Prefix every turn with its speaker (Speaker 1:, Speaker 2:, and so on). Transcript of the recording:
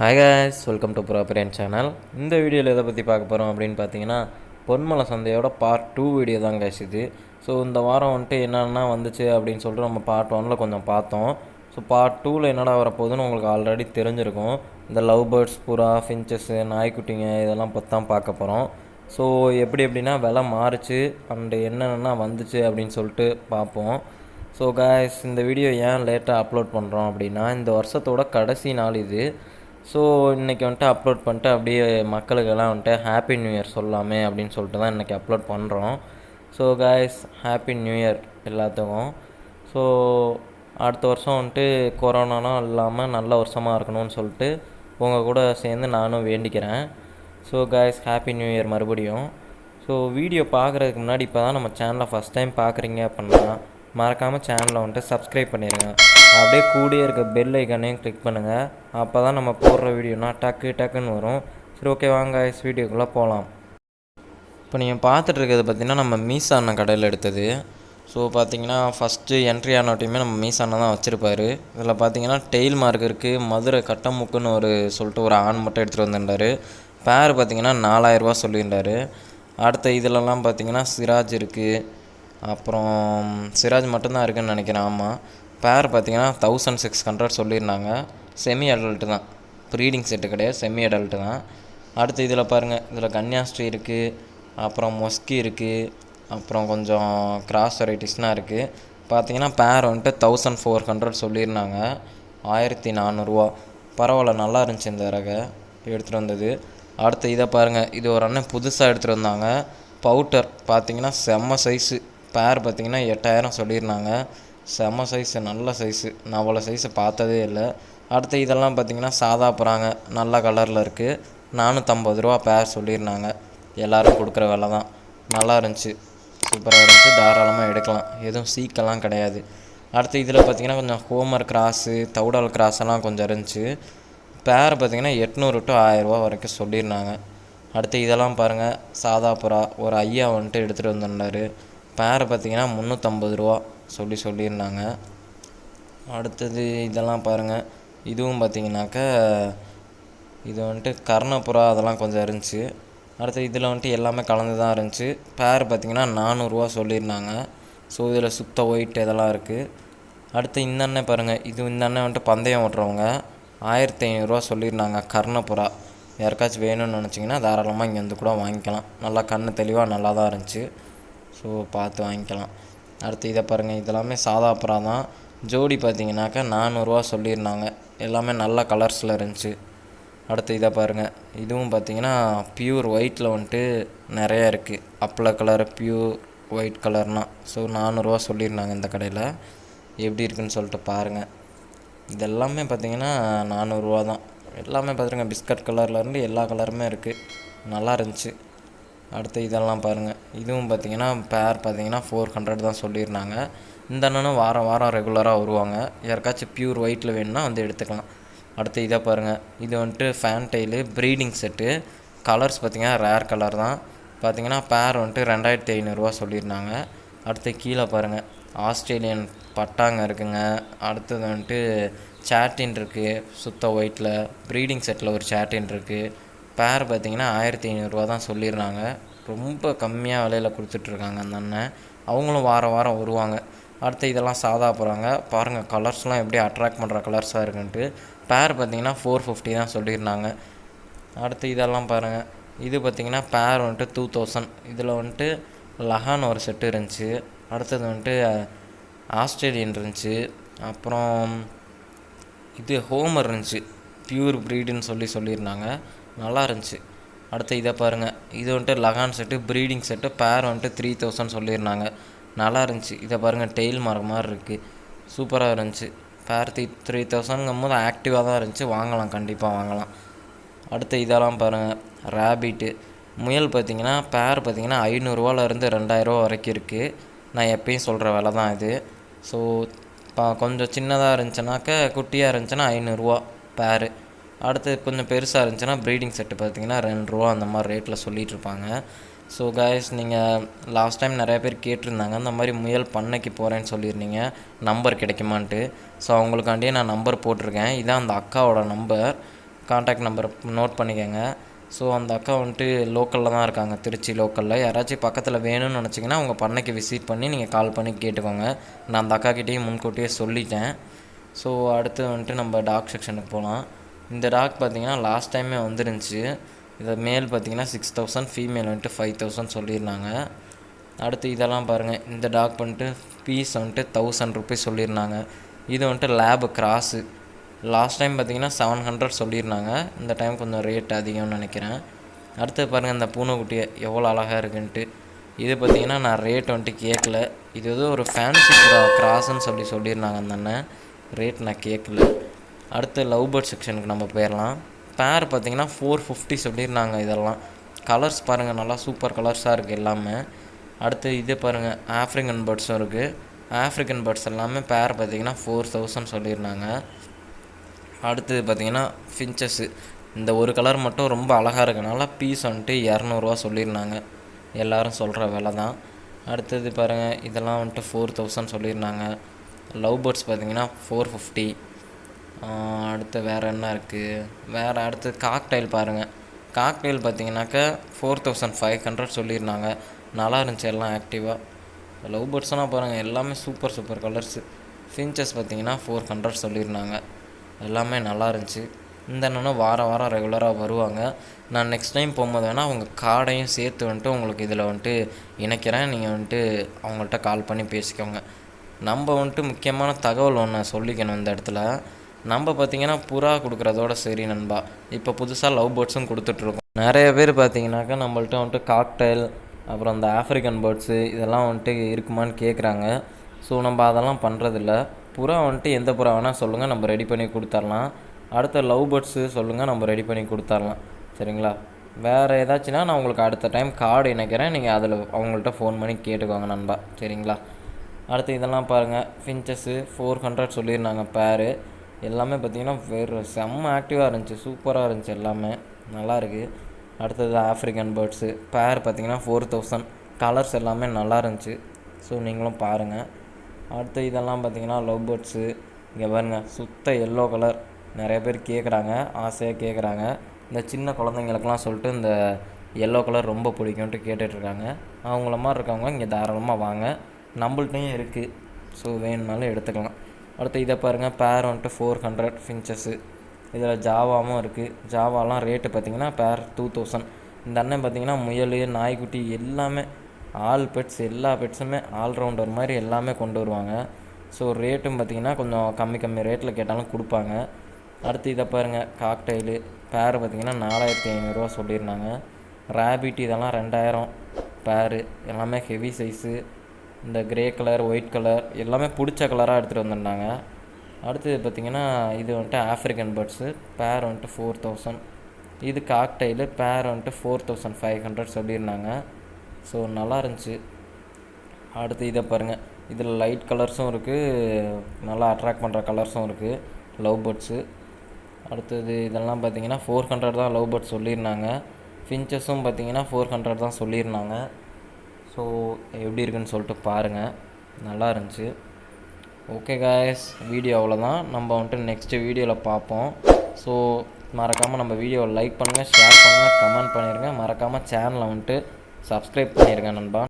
Speaker 1: Hi guys welcome to ப்ராப்பரியன் channel இந்த வீடியோவில் எதை பற்றி பார்க்க போகிறோம் அப்படின்னு பார்த்தீங்கன்னா பொன்மலை சந்தையோட பார்ட் டூ வீடியோ தான் guys இது. ஸோ இந்த வாரம் வந்துட்டு என்னென்னா வந்துச்சு அப்படின்னு சொல்லிட்டு நம்ம பார்ட் ஒனில் கொஞ்சம் பார்த்தோம். ஸோ பார்ட் டூவில் என்னடா வரப்போகுதுன்னு உங்களுக்கு ஆல்ரெடி தெரிஞ்சிருக்கும். இந்த லவ் பேர்ட்ஸ் புறா ஃபின்ச்சஸ்ஸு நாய்க்குட்டிங்க இதெல்லாம் பற்றி தான் பார்க்க போகிறோம் ஸோ எப்படி எப்படின்னா விலை மாறுச்சு அண்டு என்னென்னா வந்துச்சு அப்படின்னு சொல்லிட்டு பார்ப்போம். ஸோ காய்ஸ் இந்த வீடியோ ஏன் லேட்டாக அப்லோட் பண்ணுறோம் அப்படின்னா இந்த வருஷத்தோட கடைசி நாள் இது. ஸோ இன்றைக்கி வந்துட்டு அப்லோட் பண்ணிட்டு அப்படியே மக்களுக்கெல்லாம் வந்துட்டு ஹாப்பி நியூ இயர் சொல்லாமே அப்படின்னு சொல்லிட்டு தான் இன்றைக்கி அப்லோட் பண்ணுறோம் so guys happy new year எல்லாத்துக்கும். ஸோ அடுத்த வருஷம் வந்துட்டு கொரோனாலாம் இல்லாமல் நல்ல வருஷமாக இருக்கணும்னு சொல்லிட்டு உங்கள் கூட சேர்ந்து நானும் வேண்டிக்கிறேன். So guys happy new year மறுபடியும். ஸோ வீடியோ பார்க்குறதுக்கு முன்னாடி இப்போ தான் நம்ம சேனலை ஃபஸ்ட் டைம் பார்க்குறீங்க அப்படின்னா மறக்காமல் சேனலை வந்துட்டு சப்ஸ்கிரைப் பண்ணிடுங்க அப்படியே கூடிய இருக்க பெல் ஐக்கானையும் கிளிக் பண்ணுங்கள் அப்போ தான் நம்ம போடுற வீடியோனா டக்கு டக்குன்னு வரும். சரி ஓகே வாங்க ஐஸ் வீடியோக்குள்ளே போகலாம் இப்போ நீங்கள் பார்த்துட்டு இருக்கிறது பார்த்தீங்கன்னா நம்ம மீசா அண்ணன் கடையில் எடுத்தது. ஸோ பார்த்தீங்கன்னா ஃபஸ்ட்டு என்ட்ரி ஆனவட்டையுமே நம்ம மீஸ் அண்ணன் தான் வச்சுருப்பாரு. இதில் பார்த்தீங்கன்னா டெயில் மார்க் இருக்குது மதுரை கட்டமுக்குன்னு ஒரு சொல்லிட்டு ஒரு ஆண் மட்டும் எடுத்துகிட்டு வந்திருந்தாரு. பேர் பார்த்தீங்கன்னா நாலாயிரரூபா சொல்லியிருந்தாரு. அடுத்த இதிலலாம் பார்த்தீங்கன்னா சிராஜ் இருக்குது அப்புறம் சிராஜ் மட்டும்தான் இருக்குன்னு நினைக்கிறேன். ஆமாம் பேர் பார்த்தீங்கன்னா தௌசண்ட் சிக்ஸ் ஹண்ட்ரட் சொல்லியிருந்தாங்க. செமி அடல்ட்டு தான். ப்ரீடிங் செட்டு கிடையாது செமி அடல்ட்டு தான். அடுத்து இதில் பாருங்கள் இதில் கன்னியாஸ்ட்ரி இருக்குது அப்புறம் மொஸ்கி இருக்குது அப்புறம் கொஞ்சம் கிராஸ் வெரைட்டிஸ்லாம் இருக்குது பார்த்தீங்கன்னா பேர் வந்துட்டு தௌசண்ட் ஃபோர் ஹண்ட்ரட் சொல்லியிருந்தாங்க. ஆயிரத்தி நானூறுரூவா பரவாயில்ல நல்லா இருந்துச்சு இந்த ரகை. எடுத்துகிட்டு வந்தது. அடுத்து இதை பாருங்கள் இது ஒரு அண்ணன் புதுசாக எடுத்துகிட்டு வந்தாங்க. பவுட்டர் பார்த்தீங்கன்னா செம்ம சைஸு பேர் பார்த்தீங்கன்னா எட்டாயிரம் சொல்லியிருந்தாங்க. செம்ம சைஸு நல்ல சைஸு நான் அவ்வளோ சைஸை பார்த்ததே இல்லை. அடுத்து இதெல்லாம் பார்த்தீங்கன்னா சாதா புறாங்க. நல்ல கலரில் இருக்குது நானூற்றம்பது ரூபா பேர் சொல்லியிருந்தாங்க. எல்லோரும் கொடுக்குற விலை தான். நல்லா இருந்துச்சு. சூப்பராக இருந்துச்சு. தாராளமாக எடுக்கலாம். எதுவும் சீக்கெல்லாம் கிடையாது. அடுத்து இதில் பார்த்தீங்கன்னா கொஞ்சம் ஹோமர் கிராஸு தௌடல் கிராஸெல்லாம் கொஞ்சம் இருந்துச்சு. பேர் பார்த்தீங்கன்னா எட்நூறு டு ஆயிரரூபா வரைக்கும் சொல்லியிருந்தாங்க. அடுத்து இதெல்லாம் பாருங்கள் சாதா புறா. ஒரு ஐயா வந்துட்டு எடுத்துகிட்டு வந்திருந்தாரு. பேர் பார்த்தீங்கன்னா முந்நூற்றம்பது ரூபா. சொல்லி சொல்லியிருந்தாங்க. அடுத்தது இதெல்லாம் பாருங்கள் இதுவும் பார்த்தீங்கன்னாக்கா இது வந்துட்டு கர்ணப்புறா அதெல்லாம் கொஞ்சம் இருந்துச்சு. அடுத்து இதில் வந்துட்டு எல்லாமே கலந்து தான் இருந்துச்சு. பேர் பார்த்தீங்கன்னா நானூறுரூவா சொல்லியிருந்தாங்க. ஸோ இதில் சுத்த ஒயிட் இதெல்லாம் இருக்குது அடுத்து இந்த அண்ணன் பாருங்கள் இது இந்த அண்ணன் வந்துட்டு பந்தயம் ஓட்டுறவங்க. ஆயிரத்தி ஐநூறுரூவா சொல்லியிருந்தாங்க கர்ணப்புறா யாருக்காச்சும் வேணும்னு நினச்சிங்கன்னா தாராளமாக இங்கே வந்து கூட வாங்கிக்கலாம். நல்லா கண்ணு தெளிவாக நல்லா தான் இருந்துச்சு. ஸோ பார்த்து வாங்கிக்கலாம். அடுத்து இதை பாருங்கள் இதெல்லாமே சாதா புறா தான். ஜோடி பார்த்தீங்கன்னாக்கா நானூறுரூவா சொல்லியிருந்தாங்க. எல்லாமே நல்ல கலர்ஸில் இருந்துச்சு. அடுத்து இதை பாருங்கள் இதுவும் பார்த்தீங்கன்னா பியூர் ஒயிட்டில் வந்துட்டு நிறையா இருக்குது அப்பள கலர் பியூர் ஒயிட் கலர்னால் ஸோ நானூறுரூவா சொல்லியிருந்தாங்க இந்த கடையில். எப்படி இருக்குன்னு சொல்லிட்டு பாருங்கள் இதெல்லாமே பார்த்தீங்கன்னா நானூறுரூவா தான். எல்லாமே பார்த்துருங்க பிஸ்கட் கலர்லேருந்து எல்லா கலருமே இருக்குது நல்லா இருந்துச்சு. அடுத்து இதெல்லாம் பாருங்கள் இதுவும் பார்த்தீங்கன்னா பேர் பார்த்தீங்கன்னா ஃபோர் ஹண்ட்ரட் தான் சொல்லியிருந்தாங்க. இந்த அண்ணனும் வாரம் வாரம் ரெகுலராக வருவாங்க. யாருக்காச்சும் பியூர் ஒயிட்டில் வேணும்னா வந்து எடுத்துக்கலாம். அடுத்து இதை பாருங்கள் இது வந்துட்டு fan tail breeding set colours பார்த்தீங்கன்னா ரேர் கலர் தான். பார்த்தீங்கன்னா பேர் வந்துட்டு ரெண்டாயிரத்தி ஐநூறுரூவா சொல்லியிருந்தாங்க. அடுத்து கீழே பாருங்கள் ஆஸ்திரேலியன் பட்டாங்க இருக்குங்க. அடுத்தது வந்துட்டு சேட்டின் இருக்குது சுத்த ஒயிட்டில் ப்ரீடிங் செட்டில் ஒரு சேட்டின் இருக்குது பேர் பார்த்திங்கன்னா ஆயிரத்தி ஐநூறுரூவா தான் சொல்லியிருந்தாங்க. ரொம்ப கம்மியாக விலையில் கொடுத்துட்ருக்காங்க அந்த அண்ணன். அவங்களும் வாரம் வாரம் வருவாங்க. அடுத்து இதெல்லாம் சாதா போகிறாங்க பாருங்கள் கலர்ஸ்லாம் எப்படி அட்ராக்ட் பண்ணுற கலர்ஸாக இருக்குன்ட்டு. பேர் பார்த்திங்கன்னா ஃபோர் ஃபிஃப்டி தான் சொல்லியிருந்தாங்க. அடுத்து இதெல்லாம் பாருங்கள் இது பார்த்திங்கன்னா பேர் வந்துட்டு டூ தௌசண்ட் இதில் வந்துட்டு லஹான் ஒரு செட்டு இருந்துச்சு. அடுத்தது வந்துட்டு ஆஸ்திரேலியன் இருந்துச்சு. அப்புறம் இது ஹோமர் இருந்துச்சு. பியூர் ப்ரீடுன்னு சொல்லி சொல்லியிருந்தாங்க. நல்லா இருந்துச்சு அடுத்து இதை பாருங்கள் இது வந்துட்டு லகான் செட்டு ப்ரீடிங் செட்டு பேர் வந்துட்டு த்ரீ தௌசண்ட் சொல்லியிருந்தாங்க நல்லா இருந்துச்சு இதை பாருங்கள் டெய்ல் மரம் மாதிரி இருக்குது சூப்பராக இருந்துச்சு. பேர் த்ரீ த்ரீ தௌசண்ட்ங்கும் போது ஆக்டிவாக தான் இருந்துச்சு. வாங்கலாம் கண்டிப்பாக வாங்கலாம். அடுத்து இதெல்லாம் பாருங்கள் ரேபிட்டு முயல் பார்த்தீங்கன்னா பேர் பார்த்தீங்கன்னா ஐநூறுரூவாலேருந்து ரெண்டாயிரரூவா வரைக்கும் இருக்குது நான் எப்பயும் சொல்கிற விலை தான் இது. ஸோ இப்போ கொஞ்சம் சின்னதாக இருந்துச்சுனாக்க குட்டியாக இருந்துச்சுன்னா ஐநூறுரூவா பேரு அடுத்து கொஞ்சம் பெருசாக இருந்துச்சுன்னா ப்ரீடிங் செட்டு பார்த்தீங்கன்னா ரெண்டு ரூபா அந்த மாதிரி ரேட்டில் சொல்லிகிட்டு இருப்பாங்க. ஸோ கைஸ் நீங்கள் லாஸ்ட் டைம் நிறையா பேர் கேட்டிருந்தாங்க. அந்த மாதிரி முயல் பண்ணைக்கு போகிறேன்னு சொல்லியிருந்தீங்க. நம்பர் கிடைக்குமான்ட்டு. ஸோ அவங்களுக்காண்டியே நான் நம்பர் போட்டிருக்கேன். இதான் அந்த அக்காவோட நம்பர் காண்டாக்ட் நம்பர் நோட் பண்ணிக்கோங்க. ஸோ அந்த அக்கா வந்துட்டு லோக்கலில் தான் இருக்காங்க. திருச்சி லோக்கலில் யாராச்சும் பக்கத்தில் வேணும்னு நினச்சிங்கன்னா உங்கள் பண்ணைக்கு விசிட் பண்ணி நீங்கள் கால் பண்ணி கேட்டுக்கோங்க. நான் அந்த அக்காக்கிட்டேயும் முன்கூட்டியே சொல்லிட்டேன். ஸோ அடுத்து வந்துட்டு நம்ம டாக் செக்ஷனுக்கு போகலாம் இந்த டாக் பார்த்திங்கன்னா லாஸ்ட் டைமே வந்துருந்துச்சு. இதை மேல் பார்த்தீங்கன்னா சிக்ஸ் தௌசண்ட் ஃபீமேல் வந்துட்டு ஃபைவ் தௌசண்ட் சொல்லியிருந்தாங்க. அடுத்து இதெல்லாம் பாருங்கள் இந்த டாக் வந்துட்டு பீஸ் வந்துட்டு தௌசண்ட் ருபீஸ் சொல்லியிருந்தாங்க. இது வந்துட்டு லேபு கிராஸு லாஸ்ட் டைம் பார்த்தீங்கன்னா செவன் ஹண்ட்ரட் சொல்லியிருந்தாங்க. இந்த டைம் கொஞ்சம் ரேட் அதிகம்னு நினைக்கிறேன். அடுத்து பாருங்கள் இந்த பூனைக்குட்டியை எவ்வளோ அழகாக இருக்குன்ட்டு. இது பார்த்திங்கன்னா நான் ரேட் வந்துட்டு கேட்கல. இது ஏதோ ஒரு ஃபேன்சி கிராஸ்ன்னு சொல்லி சொல்லியிருந்தாங்க அந்த அண்ணன். ரேட் நான் கேட்கல. அடுத்து லவ் பேர்ட் செக்ஷனுக்கு நம்ம போயிடலாம். பேர் பார்த்தீங்கன்னா ஃபோர் ஃபிஃப்டி சொல்லியிருந்தாங்க இதெல்லாம். கலர்ஸ் பாருங்கள் நல்லா சூப்பர் கலர்ஸாக இருக்குது எல்லாமே. அடுத்து இது பாருங்கள் ஆஃப்ரிக்கன் பேர்ட்ஸும் இருக்குது ஆஃப்ரிக்கன் பேர்ட்ஸ் எல்லாமே பேர் பார்த்தீங்கன்னா ஃபோர் தௌசண்ட் சொல்லியிருந்தாங்க. அடுத்தது பார்த்தீங்கன்னா ஃபின்ச்சஸ்ஸு இந்த ஒரு கலர் மட்டும் ரொம்ப அழகாக இருக்கனால பீஸ் வந்துட்டு இரநூறுவா சொல்லியிருந்தாங்க. எல்லோரும் சொல்கிற விலை தான். அடுத்தது பாருங்கள் இதெல்லாம் வந்துட்டு ஃபோர் தௌசண்ட் சொல்லியிருந்தாங்க. லவ் பேர்ட்ஸ் பார்த்தீங்கன்னா ஃபோர் ஃபிஃப்டி அடுத்து வேறு என்ன இருக்குது வேறு அடுத்து காக்டைல் பாருங்கள் காக்டைல் பார்த்தீங்கன்னாக்கா ஃபோர் தௌசண்ட் ஃபைவ் ஹண்ட்ரட் சொல்லியிருந்தாங்க. நல்லா இருந்துச்சு எல்லாம் ஆக்டிவாக லவ் பேர்ட்ஸ்னால் பாருங்கள் எல்லாமே சூப்பர் சூப்பர் கலர்ஸு ஃபின்ச்சஸ் பார்த்தீங்கன்னா ஃபோர் ஹண்ட்ரட் சொல்லியிருந்தாங்க. எல்லாமே நல்லா இருந்துச்சு. இந்த அண்ணனும் வாரம் வாரம் ரெகுலராக வருவாங்க. நான் நெக்ஸ்ட் டைம் போகும்போது வேணால் அவங்க கார்டையும் சேர்த்து வந்துட்டு உங்களுக்கு இதில் வந்துட்டு இணைக்கிறேன். நீங்கள் வந்துட்டு அவங்கள்ட்ட கால் பண்ணி பேசிக்கோங்க. நம்ம வந்துட்டு முக்கியமான தகவல் ஒன்று சொல்லிக்கணும் இந்த இடத்துல. நம்ம பார்த்தீங்கன்னா புறா கொடுக்குறதோட சரி நண்பா. இப்போ புதுசாக லவ் பேர்ட்ஸும் கொடுத்துட்ருக்கோம். நிறைய பேர் பார்த்தீங்கன்னாக்கா நம்மள்ட்ட வந்துட்டு காக்டைல் அப்புறம் இந்த ஆஃப்ரிக்கன் பேர்ட்ஸு இதெல்லாம் வந்துட்டு இருக்குமான்னு கேட்குறாங்க ஸோ நம்ம அதெல்லாம் பண்ணுறதில்ல புறா வந்துட்டு எந்த புறா வேணால் சொல்லுங்கள் நம்ம ரெடி பண்ணி கொடுத்துர்லாம். அடுத்த லவ் பேர்ட்ஸு சொல்லுங்கள் நம்ம ரெடி பண்ணி கொடுத்துர்லாம். சரிங்களா? வேறு ஏதாச்சுன்னா நான் உங்களுக்கு அடுத்த டைம் கார்டு இணைக்கிறேன். நீங்கள் அதில் அவங்கள்ட்ட ஃபோன் பண்ணி கேட்டுக்கோங்க நண்பா. சரிங்களா? அடுத்து இதெல்லாம் பாருங்கள் ஃபின்ச்சஸ்ஸு ஃபோர் ஹண்ட்ரட் சொல்லியிருந்தாங்க பேரு எல்லாமே பார்த்தீங்கன்னா வேறு செம்ம ஆக்டிவாக இருந்துச்சு சூப்பராக இருந்துச்சு எல்லாமே. நல்லாயிருக்கு அடுத்தது ஆஃப்ரிக்கன் பேர்ட்ஸு பேர் பார்த்தீங்கன்னா ஃபோர் தௌசண்ட் கலர்ஸ் எல்லாமே நல்லா இருந்துச்சு. ஸோ நீங்களும் பாருங்கள் அடுத்து இதெல்லாம் பார்த்தீங்கன்னா லவ் பேர்ட்ஸு இங்கே பாருங்க சுத்த எல்லோ கலர் நிறைய பேர் கேட்குறாங்க ஆசையாக கேட்குறாங்க இந்த சின்ன குழந்தைங்களுக்கெல்லாம் சொல்லிட்டு இந்த எல்லோ கலர் ரொம்ப பிடிக்கும்ட்டு கேட்டுட்ருக்காங்க. அவங்கள மாதிரி இருக்கவங்க இங்கே தாராளமாக வாங்க. நம்மள்ட்டையும் இருக்குது ஸோ வேணும்னாலும் எடுத்துக்கலாம் அடுத்து இதை பாருங்கள் பேர் வந்துட்டு ஃபோர் ஹண்ட்ரட் ஃபின்ச்சஸ்ஸு இதில் ஜாவாவும் இருக்குது ஜாவாலாம் ரேட்டு பார்த்தீங்கன்னா பேர் டூ தௌசண்ட் இந்த அண்ணன் பார்த்தீங்கன்னா முயல் நாய்க்குட்டி எல்லாமே ஆல் பெட்ஸ் எல்லா பெட்ஸுமே ஆல்ரவுண்டர் மாதிரி எல்லாமே கொண்டு வருவாங்க. ஸோ ரேட்டும் பார்த்தீங்கன்னா கொஞ்சம் கம்மி கம்மி ரேட்டில் கேட்டாலும் கொடுப்பாங்க. அடுத்து இதை பாருங்கள் காக்டைலு பேர் பார்த்தீங்கன்னா நாலாயிரத்தி ஐநூறுரூவா சொல்லியிருந்தாங்க. ரேபிட் இதெல்லாம் ரெண்டாயிரம் பேரு எல்லாமே ஹெவி சைஸு இந்த கிரே கலர் ஒயிட் கலர் எல்லாமே பிடிச்ச கலராக எடுத்துகிட்டு வந்திருந்தாங்க அடுத்தது பார்த்திங்கன்னா இது வந்துட்டு ஆஃப்ரிக்கன் பேர்ட்ஸு பேர் வந்துட்டு ஃபோர் தௌசண்ட் இது காக்டைலு பேர் வந்துட்டு ஃபோர் தௌசண்ட் ஃபைவ் ஹண்ட்ரட் சொல்லியிருந்தாங்க. ஸோ நல்லா இருந்துச்சு. அடுத்து இதை பாருங்கள் இதில் லைட் கலர்ஸும் இருக்குது நல்லா அட்ராக்ட் பண்ணுற கலர்ஸும் இருக்குது லவ் பேர்ட்ஸு அடுத்தது இதெல்லாம் பார்த்தீங்கன்னா ஃபோர் ஹண்ட்ரட் தான் லவ் பேர்ட்ஸ் சொல்லியிருந்தாங்க. ஃபின்ச்சஸும் பார்த்தீங்கன்னா ஃபோர் ஹண்ட்ரட் தான் சொல்லியிருந்தாங்க. ஸோ எப்படி இருக்குன்னு சொல்லிட்டு பாருங்கள் நல்லா இருந்துச்சு. ஓகே காய்ஸ் வீடியோ அவ்வளோதான் நம்ம வந்துட்டு நெக்ஸ்ட்டு வீடியோவில் பார்ப்போம். ஸோ மறக்காமல் நம்ம வீடியோவை லைக் பண்ணுங்கள் ஷேர் பண்ணுங்கள் கமெண்ட் பண்ணிடுங்க மறக்காமல் சேனலை வந்துட்டு சப்ஸ்கிரைப் பண்ணிடுங்க நண்பா.